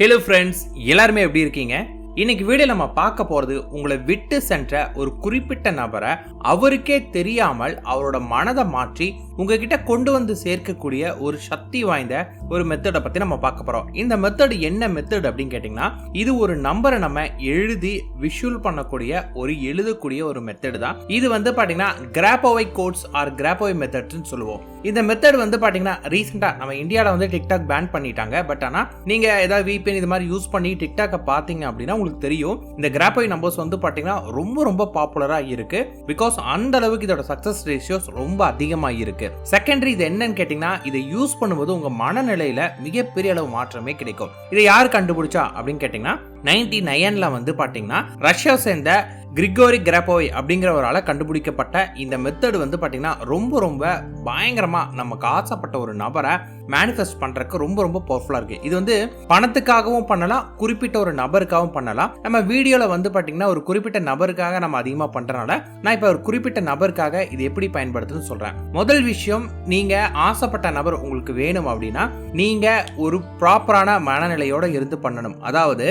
Hello friends எல்லாருமே எப்படி இருக்கீங்க? இன்னைக்கு வீடியோ நம்ம பார்க்க போறது உங்களை விட்டு சென்ற ஒரு குறிப்பிட்ட நபரை அவருக்கே தெரியாமல் அவரோட மனதை மாற்றி உங்ககிட்ட கொண்டு வந்து சேர்க்கக்கூடிய ஒரு சக்தி வாய்ந்த ஒரு மெத்தடை பற்றி நம்ம பார்க்க போகிறோம் இந்த மெத்தடு என்ன மெத்தட் அப்படின்னு கேட்டிங்கன்னா இது ஒரு நம்பரை நம்ம எழுதி விஷுவல் பண்ணக்கூடிய ஒரு எழுதக்கூடிய ஒரு மெத்தடு தான். இது வந்து பார்த்தீங்கன்னா கிராப்போவை கோட்ஸ் ஆர் கிராப்போவை மெத்தட்ஸ்னு சொல்லுவோம். இந்த மெத்தட் வந்து பார்த்தீங்கன்னா ரீசெண்டாக நம்ம இந்தியாவில் வந்து டிக்டாக் பேன் பண்ணிட்டாங்க. பட் ஆனால் நீங்கள் ஏதாவது விபிஎன் இது மாதிரி யூஸ் பண்ணி டிக்டாக்கை பார்த்தீங்க அப்படின்னா உங்களுக்கு தெரியும். இந்த கிராப்போய் நம்பர்ஸ் வந்து பார்த்தீங்கன்னா ரொம்ப ரொம்ப பாப்புலராக இருக்கு. பிகாஸ் அந்த அளவுக்கு இதோட சக்ஸஸ் ரேஷியோஸ் ரொம்ப அதிகமாக இருக்கு செகண்டரி இது என்னன்னு கேட்டிங்கன்னா இதை யூஸ் பண்ணும்போது உங்கள் மனநிலை மனநிலையில மிகப்பெரிய அளவு மாற்றமே கிடைக்கும். இதை யார் கண்டுபிடிச்சா அப்படின்னு கேட்டீங்கன்னா நைன்டி நைன்ல வந்து பாத்தீங்கன்னா ரஷ்யா சேர்ந்த கிரிகோரி கிராப்போய் அப்படிங்கிற ஒரு ஆளை கண்டுபிடிக்கப்பட்ட இந்த மெத்தடு வந்து பார்த்திங்கன்னா ரொம்ப ரொம்ப பயங்கரமாக நமக்கு ஆசைப்பட்ட ஒரு நபரை மேனிஃபெஸ்ட் பண்ணுறக்கு ரொம்ப ரொம்ப பவர்ஃபுல்லாக இருக்குது இது வந்து பணத்துக்காகவும் பண்ணலாம் குறிப்பிட்ட ஒரு நபருக்காகவும் பண்ணலாம். நம்ம வீடியோவில் வந்து பார்த்திங்கன்னா ஒரு குறிப்பிட்ட நபருக்காக நம்ம அதிகமாக பண்ணுறனால நான் இப்போ ஒரு குறிப்பிட்ட நபருக்காக இது எப்படி பயன்படுத்துன்னு சொல்கிறேன் முதல் விஷயம் நீங்கள் ஆசைப்பட்ட நபர் உங்களுக்கு வேணும் அப்படின்னா நீங்கள் ஒரு ப்ராப்பரான மனநிலையோடு இருந்து பண்ணணும். அதாவது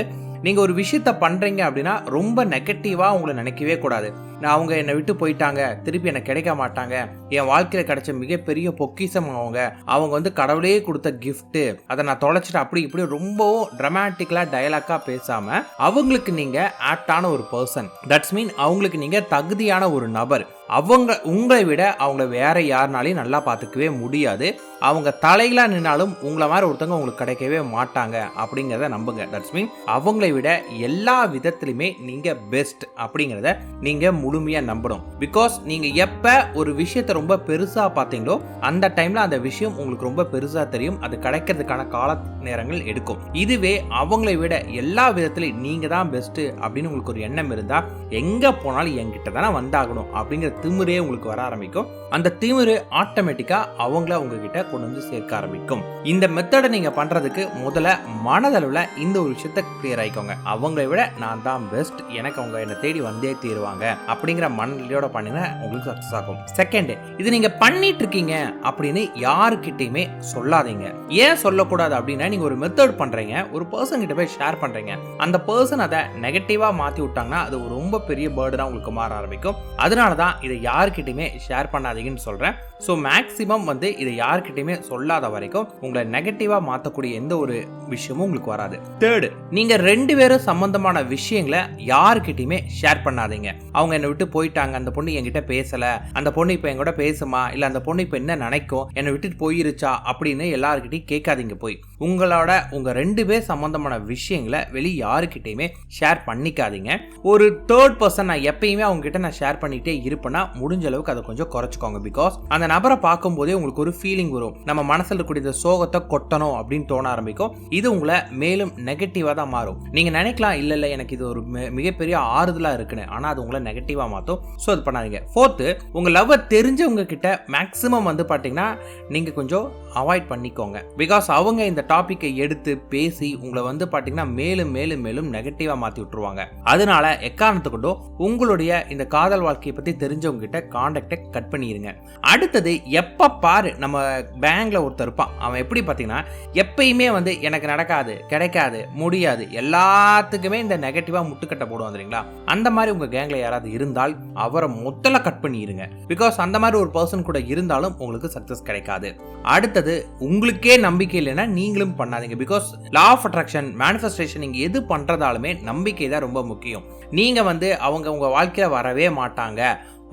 நீங்கள் ஒரு விஷயத்த பண்ணுறீங்க அப்படின்னா ரொம்ப நெகட்டிவாக உங்களை நினைக்கவே கூடாது. நான் அவங்க என்னை விட்டு போயிட்டாங்க திருப்பி எனக்கு கிடைக்க மாட்டாங்க. என் வாழ்க்கையில் கிடைச்ச மிகப்பெரிய பொக்கிஷம் அவங்க. அவங்க வந்து கடவுளே கொடுத்த கிஃப்ட்டு அதை நான் தொலைச்சிட்டு அப்படி இப்படி ரொம்பவும் ட்ரமாட்டிக்கலாக டயலாக்காக பேசாமல் அவங்களுக்கு நீங்கள் ஆப்டான ஒரு பர்சன் தட்ஸ் மீன் அவங்களுக்கு நீங்கள் தகுதியான ஒரு நபர். அவங்க உங்களை விட அவங்கள வேற யாருனாலையும் நல்லா பார்த்துக்கவே முடியாது. அவங்க தலையில நின்னாலும் உங்களை மாதிரி ஒருத்தவங்க உங்களுக்கு கிடைக்கவே மாட்டாங்க அப்படிங்கிறத நம்புங்க. தட்ஸ் மீன் அவங்களை விட எல்லா விதத்திலுமே நீங்க பெஸ்ட் அப்படிங்கிறத நீங்க முழுமையா நம்பணும். பிகாஸ் நீங்க எப்ப ஒரு விஷயத்தை ரொம்ப பெருசா பார்த்தீங்களோ அந்த டைம்ல அந்த விஷயம் உங்களுக்கு ரொம்ப பெருசா தெரியும். அது கிடைக்கிறதுக்கான கால நேரங்கள் எடுக்கும். இதுவே அவங்களை விட எல்லா விதத்திலையும் நீங்க தான் பெஸ்ட் அப்படின்னு உங்களுக்கு ஒரு எண்ணம் இருந்தா எங்க போனாலும் என்கிட்ட தானே வந்தாகணும் அப்படிங்கிற திமிரே உங்களுக்கு வர ஆரம்பிக்கும். அந்த திமிரு ஆட்டோமேட்டிக்கா அவங்கள உங்ககிட்ட கொண்டு வந்து சேர்க்க ஆரம்பிக்கும். இந்த மெத்தடை நீங்க பண்றதுக்கு முதல்ல மனதளவுல இந்த ஒரு விஷயத்த கிளியர் ஆயிக்கோங்க. அவங்களை விட நான் தான் பெஸ்ட் எனக்கு அவங்க என்னை தேடி வந்தே தீருவாங்க. அப்படிங்கிற மனநிலையோட பண்ணிங்கன்னா உங்களுக்கு சக்ஸஸ் ஆகும். செகண்ட் இது நீங்க பண்ணிட்டு இருக்கீங்க அப்படின்னு யாருக்கிட்டையுமே சொல்லாதீங்க. ஏன் சொல்லக்கூடாது அப்படின்னா நீங்க ஒரு மெத்தட் பண்றீங்க ஒரு பர்சன் கிட்ட போய் ஷேர் பண்றீங்க. அந்த பர்சன் அதை நெகட்டிவாக மாற்றி விட்டாங்கன்னா அது ஒரு ரொம்ப பெரிய பேர்டனா உங்களுக்கு மாற ஆரம்பிக்கும். அதனால தான் இதை யாருக்கிட்டையுமே ஷேர் பண்ணாதீங்கன்னு சொல்கிறேன் ஸோ மேக்ஸிமம் வந்து இதை யாருக்கிட்டையுமே சொல்லாத வரைக்கும் உங்களை நெகட்டிவாக மாற்றக்கூடிய எந்த ஒரு விஷயமும் உங்களுக்கு வராது. தேர்டு நீங்கள் ரெண்டு பேரும் சம்மந்தமான விஷயங்களை யாருக்கிட்டையுமே ஷேர் பண்ணாதீங்க. அவங்க என்னை விட்டு போயிட்டாங்க அந்த பொண்ணு என்கிட்ட பேசலை அந்த பொண்ணு இப்போ என் கூட பேசுமா இல்லை அந்த பொண்ணு இப்போ என்ன நினைக்கும் என்னை விட்டுட்டு போயிருச்சா அப்படின்னு எல்லாருக்கிட்டையும் கேட்காதீங்க போய். உங்களோட உங்கள் ரெண்டு பேர் சம்மந்தமான விஷயங்களை வெளி யாருக்கிட்டையுமே ஷேர் பண்ணிக்காதீங்க. ஒரு தேர்ட் பர்சன் நான் எப்பயுமே அவங்ககிட்ட நான் ஷேர் பண்ணிகிட்டே இருப்பேன்னா முடிஞ்ச அளவுக்கு அதை கொஞ்சம் குறைச்சிக்கோங்க. பிகாஸ் அந்த நபரை பார்க்கும்போதே உங்களுக்கு ஒரு ஃபீலிங் வரும். நம்ம மனசில் இருக்கக்கூடிய இந்த சோகத்தை கொட்டணும் அப்படின்னு தோண ஆரம்பிக்கும். இது உங்களை மேலும் நெகட்டிவாக தான் மாறும். நீங்கள் நினைக்கலாம் இல்லை இல்லை எனக்கு இது ஒரு மிகப்பெரிய ஆறுதலாக இருக்குன்னு. ஆனால் அது உங்களை நெகட்டிவாக மாற்றும் ஸோ அது பண்ணாதீங்க. ஃபோர்த்து உங்கள் லவ்வை தெரிஞ்சவங்க கிட்ட மேக்ஸிமம் வந்து பார்த்தீங்கன்னா நீங்கள் கொஞ்சம் அவாய்ட் பண்ணிக்கோங்க. பிகாஸ் அவங்க இந்த டாப்பிக்கை எடுத்து பேசி உங்களை வந்து பார்த்தீங்கன்னா மேலும் மேலும் மேலும் நெகட்டிவாக மாற்றி விட்டுருவாங்க. அதனால எக்காரணத்தை கொண்டும் உங்களுடைய இந்த காதல் வாழ்க்கையை பற்றி தெரிஞ்சவங்க கிட்ட காண்டாக்டை கட் பண்ணிடுங்க அடுத்தது எப்போ பாரு நம்ம பேங்கில் ஒருத்தர் இருப்பான். அவன் எப்படி பார்த்தீங்கன்னா எப்பயுமே வந்து எனக்கு நடக்காது கிடைக்காது முடியாது எல்லாத்துக்குமே இந்த நெகட்டிவாக முட்டுக்கட்டை போடுவான் தெரியுங்களா? அந்த மாதிரி உங்கள் கேங்கில் யாராவது இருந்தால் அவரை மொத்தல கட் பண்ணிடுங்க பிகாஸ் அந்த மாதிரி ஒரு பர்சன் கூட இருந்தாலும் உங்களுக்கு சக்ஸஸ் கிடைக்காது. அடுத்தது உங்களுக்கே நம்பிக்கை இல்லைன்னா நீங்களும் பண்ணாதீங்க. Because law of attraction manifestation நீங்கள் எது பண்றதாலுமே நம்பிக்கை தான் ரொம்ப முக்கியம். நீங்கள் வந்து அவங்க உங்கள் வாழ்க்கையில வரவே மாட்டாங்க.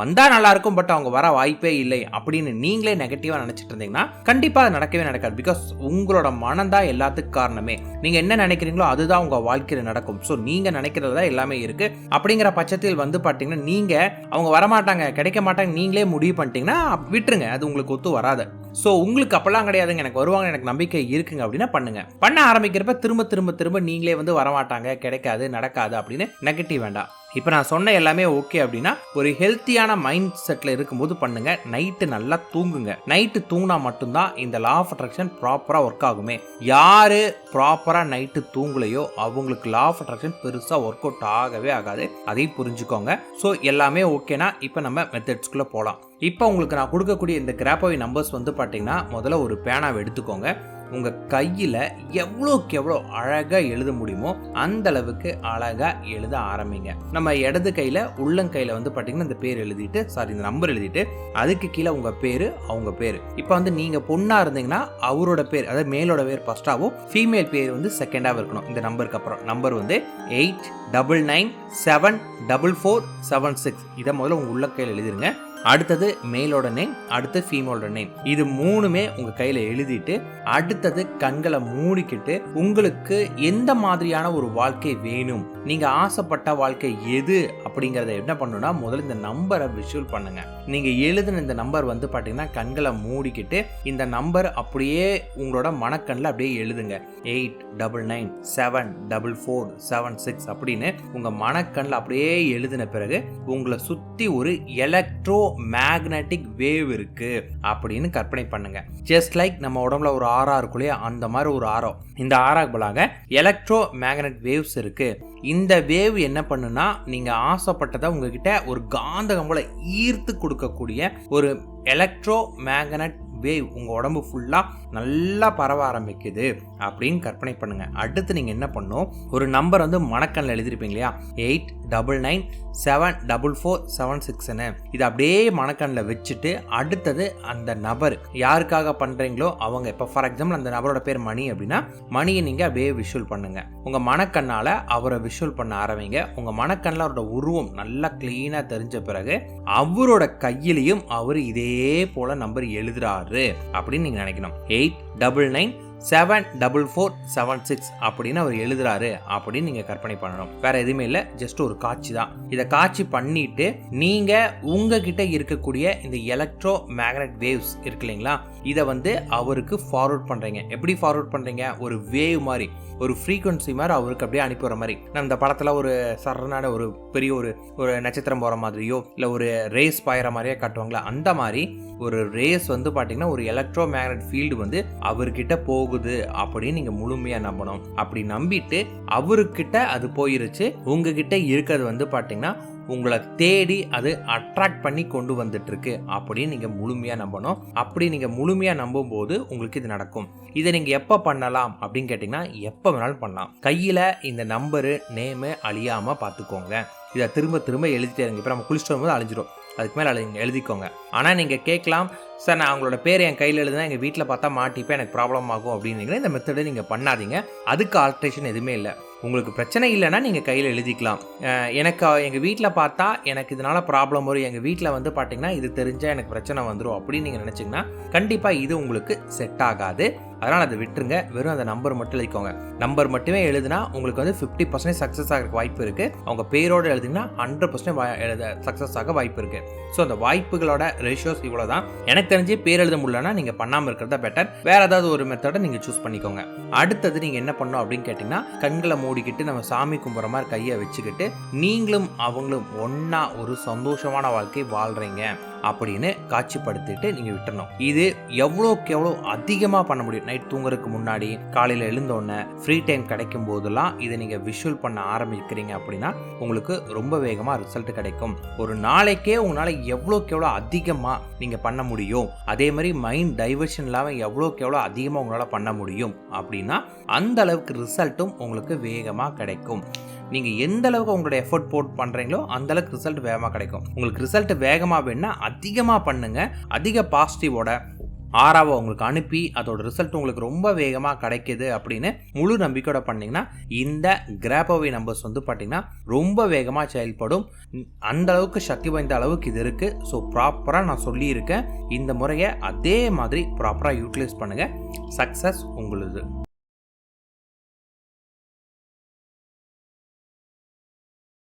வந்தா நல்லா இருக்கும் பட் அவங்க வர வாய்ப்பே இல்லை அப்படின்னு நீங்களே நெகட்டிவாக நினச்சிட்டு இருந்தீங்கன்னா கண்டிப்பாக அது நடக்கவே நடக்காது. பிகாஸ் உங்களோட மனம் தான் எல்லாத்துக்கும் காரணமே. நீங்கள் என்ன நினைக்கிறீங்களோ அதுதான் உங்க வாழ்க்கையில் நடக்கும். ஸோ நீங்கள் நினைக்கிறது தான் எல்லாமே இருக்கு. அப்படிங்கிற பட்சத்தில் வந்து பார்த்தீங்கன்னா நீங்கள் அவங்க வரமாட்டாங்க கிடைக்க மாட்டாங்க நீங்களே முடிவு பண்ணிட்டீங்கன்னா விட்டுருங்க. அது உங்களுக்கு ஒத்து வராது. ஸோ உங்களுக்கு அப்போல்லாம் கிடையாதுங்க. எனக்கு வருவாங்க எனக்கு நம்பிக்கை இருக்குங்க. அப்படின்னா பண்ணுங்க. பண்ண ஆரம்பிக்கிறப்ப திரும்ப திரும்ப திரும்ப நீங்களே வந்து வரமாட்டாங்க. கிடைக்காது நடக்காது அப்படின்னு நெகட்டிவ் வேண்டாம். இப்போ நான் சொன்ன எல்லாமே ஓகே அப்படின்னா ஒரு ஹெல்த்தியான மைண்ட் செட்டில் இருக்கும்போது பண்ணுங்க. நைட்டு நல்லா தூங்குங்க. நைட்டு தூங்கினா மட்டும்தான் இந்த லா ஆஃப் அட்ராக்ஷன் ப்ராப்பராக ஒர்க் ஆகுமே. யார் ப்ராப்பராக நைட்டு தூங்கலையோ அவங்களுக்கு லா ஆஃப் அட்ராக்ஷன் பெருசாக ஒர்க் அவுட் ஆகவே ஆகாது. அதையும் புரிஞ்சுக்கோங்க. ஸோ எல்லாமே ஓகேனா இப்போ நம்ம மெத்தட்ஸ்குள்ளே போகலாம் இப்போ உங்களுக்கு நான் கொடுக்கக்கூடிய இந்த கிராப்போவி நம்பர்ஸ் வந்து பார்த்திங்கன்னா முதல்ல ஒரு பேனாவை எடுத்துக்கோங்க. உங்கள் கையில் எவ்வளோக்கு எவ்வளோ அழகாக எழுத முடியுமோ அந்த அளவுக்கு அழகாக எழுத ஆரம்பிங்க. நம்ம இடது கையில் உள்ளங்கையில் வந்து பார்த்தீங்கன்னா இந்த பேர் எழுதிட்டு சாரி இந்த நம்பர் எழுதிட்டு அதுக்கு கீழே உங்கள் பேர் அவங்க பேர். இப்போ வந்து நீங்கள் பொண்ணாக இருந்தீங்கன்னா அவரோட பேர் அதாவது மேலோட பேர் ஃபஸ்ட்டாகவும் ஃபீமேல் பேர் வந்து செகண்டாகவும் இருக்கணும். இந்த நம்பருக்கு அப்புறம். நம்பர் வந்து eight double nine seven double four seven six இதை முதல்ல உங்கள் உள்ளங்கையில் எழுதிருங்க. அடுத்தது மேலோட நேம் அடுத்து ஃபீமேலோட நேம் இது மூணுமே உங்க கையில எழுதிட்டு அடுத்தது கண்களை மூடிக்கிட்டு உங்களுக்கு எந்த மாதிரியான ஒரு வாழ்க்கை வேணும் நீங்க ஆசைப்பட்ட வாழ்க்கை எது அப்படிங்கறத என்ன பண்ணுன்னா முதல்ல இந்த நம்பரை விஷுவல் பண்ணுங்க. நீங்க எழுதின இந்த நம்பர் வந்து பாத்தீங்கன்னா கண்களை மூடிக்கிட்டு இந்த நம்பர் அப்படியே உங்களோட மனக்கண்ணில் அப்படியே எழுதுங்க. Eight double nine seven double four seven six அப்படின்னு உங்க மனக்கண்ணில் அப்படியே எழுதின பிறகு உங்களை சுத்தி ஒரு எலக்ட்ரோ மேக்னெட்டிக் வேவ் இருக்குது அப்படின்னு கற்பனை பண்ணுங்கள் ஜஸ்ட் லைக் நம்ம உடம்புல ஒரு ஆறா இருக்கும் இல்லையா அந்த மாதிரி ஒரு ஆரம் இந்த ஆறாக்கு பதிலாக எலக்ட்ரோ மேக்னெட் வேவ்ஸ் இருக்குது இந்த வேவ் என்ன பண்ணுனா நீங்கள் ஆசைப்பட்டதை உங்ககிட்ட ஒரு காந்தகம் போல ஈர்த்து கொடுக்கக்கூடிய ஒரு எலக்ட்ரோ மேக்னட் வேவ் உங்கள் உடம்பு ஃபுல்லாக நல்லா பரவ ஆரம்பிக்குது அப்படின்னு கற்பனை பண்ணுங்க. அடுத்து நீங்கள் என்ன பண்ணும்? ஒரு நம்பர் வந்து மணக்கண்ணில் எழுதியிருப்பீங்க இல்லையா? Eight double nine seven double four seven சிக்ஸ்னு இது அப்படியே மணக்கண்ணில் வச்சுட்டு அடுத்தது அந்த நபர் யாருக்காக பண்ணுறீங்களோ அவங்க இப்போ ஃபார் எக்ஸாம்பிள் அந்த நபரோட பேர் மணி அப்படின்னா மணியை நீங்கள் அப்படியே விஷுவல் பண்ணுங்க. உங்கள் மணக்கண்ணால் அவரை விஷுவல் பண்ண ஆரம்பிங்க. உங்கள் மணக்கண்ணில் அவரோட உருவம் நல்லா க்ளீனாக தெரிஞ்ச பிறகு அவரோட கையிலையும் அவர் இதே போல் நம்பர் எழுதுறாரு. அப்படின்னு நீங்கள் நினைக்கணும். Eight double nine seven double four seven six அப்படின்னு அவர் எழுதுறாரு அப்படின்னு நீங்க கற்பனை பண்ணணும். வேற எதுவுமே இல்லை ஜஸ்ட் ஒரு காட்சி தான். இதை காட்சி பண்ணிட்டு நீங்க உங்ககிட்ட இருக்கக்கூடிய இந்த எலக்ட்ரோ மேக்னட் வேவ்ஸ் இருக்கு இல்லைங்களா இதை வந்து அவருக்கு ஃபார்வர்ட் பண்றீங்க. எப்படி ஃபார்வர்ட் பண்றீங்க? ஒரு வேவ் மாதிரி ஒரு ஃப்ரீக்குவன்சி மாதிரி அவருக்கு அப்படியே அனுப்பி வர மாதிரி. நான் இந்த படத்தில் ஒரு சரணான ஒரு பெரிய ஒரு ஒரு நட்சத்திரம் போகிற மாதிரியோ இல்லை ஒரு ரேஸ் பாயிற மாதிரியோ காட்டுவாங்களா அந்த மாதிரி ஒரு ரேஸ் வந்து பார்த்தீங்கன்னா ஒரு எலக்ட்ரோ மேக்னட் ஃபீல்டு வந்து அவர்கிட்ட போகுது அப்படின்னு நீங்கள் முழுமையாக நம்பணும். அப்படி நம்பிட்டு அவருக்கிட்ட அது போயிருச்சு. உங்ககிட்ட இருக்கிறது வந்து பார்த்தீங்கன்னா உங்களை தேடி அது அட்ராக்ட் பண்ணி கொண்டு வந்துட்டு இருக்கு அப்படின்னு நீங்க முழுமையா நம்பணும். அப்படி நீங்க முழுமையா நம்பும் போது உங்களுக்கு இது நடக்கும். இதை நீங்க எப்ப பண்ணலாம் அப்படின்னு கேட்டீங்கன்னா எப்ப வேணாலும் பண்ணலாம். கையில இந்த நம்பரு நேமு அழியாம பார்த்துக்கோங்க இதை திரும்ப திரும்ப எழுதிட்டே இருங்க. இப்போ நம்ம குளிச்சுட்டு வரும்போது அழிஞ்சிடும் அதுக்கு மேலே எழுதி எழுதிக்கோங்க. ஆனால் நீங்கள் கேட்கலாம் சார் நான் அவங்களோட பேர் என் கையில் எழுதுனா எங்கள் வீட்டில் பார்த்தா மாட்டிப்பேன் எனக்கு ப்ராப்ளம் ஆகும் அப்படின்னீங்கன்னா இந்த மெத்தடை நீங்கள் பண்ணாதீங்க. அதுக்கு ஆல்ட்ரேஷன் எதுவுமே இல்லை. உங்களுக்கு பிரச்சனை இல்லைன்னா நீங்கள் கையில் எழுதிக்கலாம். எனக்கு எங்கள் வீட்டில் பார்த்தா எனக்கு இதனால் ப்ராப்ளம் வரும். எங்கள் வீட்டில் வந்து பார்த்தீங்கன்னா இது தெரிஞ்சால் எனக்கு பிரச்சனை வந்துடும் அப்படின்னு நீங்கள் நினச்சிங்கன்னா கண்டிப்பாக இது உங்களுக்கு செட் ஆகாது. அதனால் அதை விட்டுருங்க. வெறும் அந்த நம்பர் மட்டும் எழுதிக்கோங்க. நம்பர் மட்டுமே எழுதுனா உங்களுக்கு வந்து ஃபிஃப்டி பர்சன்டேஜ் சக்ஸஸ் ஆகிறதுக்கு வாய்ப்பு இருக்குது அவங்க பேரோடு எழுதிங்கன்னா ஹண்ட்ரட் பர்சன்டேஜ் எழுத சக்ஸஸ் ஆக வாய்ப்பு இருக்குது ஸோ அந்த வாய்ப்புகளோட ரேஷியோஸ் இவ்வளோ தான் எனக்கு தெரிஞ்சு பேர் எழுத முடியலன்னா நீங்கள் பண்ணாமல் இருக்கிறதா பெட்டர் வேறு ஏதாவது ஒரு மெத்தடை நீங்கள் சூஸ் பண்ணிக்கோங்க. அடுத்தது நீங்கள் என்ன பண்ணணும் அப்படின்னு கேட்டிங்கன்னா கண்களை மூடிக்கிட்டு நம்ம சாமி கும்பிட்ற மாதிரி கையை வச்சுக்கிட்டு நீங்களும் அவங்களும் ஒன்றா ஒரு சந்தோஷமான வாழ்க்கை வாழ்கிறீங்க அப்படின்னு காட்சிப்படுத்திட்டு நீங்கள் விட்டுறணும். இது எவ்வளோக்கு எவ்வளோ அதிகமாக பண்ண முடியும்? நைட் தூங்குறதுக்கு முன்னாடி காலையில் எழுந்தோடனே ஃப்ரீ டைம் கிடைக்கும் போதெல்லாம் இதை நீங்கள் விஷுவல் பண்ண ஆரம்பிக்கிறீங்க அப்படின்னா உங்களுக்கு ரொம்ப வேகமாக ரிசல்ட் கிடைக்கும். ஒரு நாளைக்கே உங்களால் எவ்வளோக்கு எவ்வளோ அதிகமாக நீங்கள் பண்ண முடியும்? அதே மாதிரி மைண்ட் டைவர்ஷன் இல்லாமல் எவ்வளோக்கு எவ்வளோ அதிகமாக உங்களால் பண்ண முடியும்? அப்படின்னா அந்த அளவுக்கு ரிசல்ட்டும் உங்களுக்கு வேகமாக கிடைக்கும். நீங்கள் எந்த அளவுக்கு உங்களோட எஃபர்ட் போட் பண்ணுறீங்களோ அந்த அளவுக்கு ரிசல்ட் வேகமாக கிடைக்கும். உங்களுக்கு ரிசல்ட் வேகமாக வேணும்னா அதிகமாக பண்ணுங்கள் அதிக பாசிட்டிவோட ஆறாவை உங்களுக்கு அனுப்பி அதோட ரிசல்ட் உங்களுக்கு ரொம்ப வேகமாக கிடைக்குது அப்படின்னு முழு நம்பிக்கையோட பண்ணிங்கன்னா இந்த கிராப்பவே நம்பர்ஸ் வந்து பார்த்தீங்கன்னா ரொம்ப வேகமாக செயல்படும். அந்த அளவுக்கு சக்தி வாய்ந்த அளவுக்கு இது இருக்குது ஸோ ப்ராப்பராக நான் சொல்லியிருக்கேன். இந்த முறையை அதே மாதிரி ப்ராப்பராக யூட்டிலைஸ் பண்ணுங்கள் சக்ஸஸ் உங்களுது.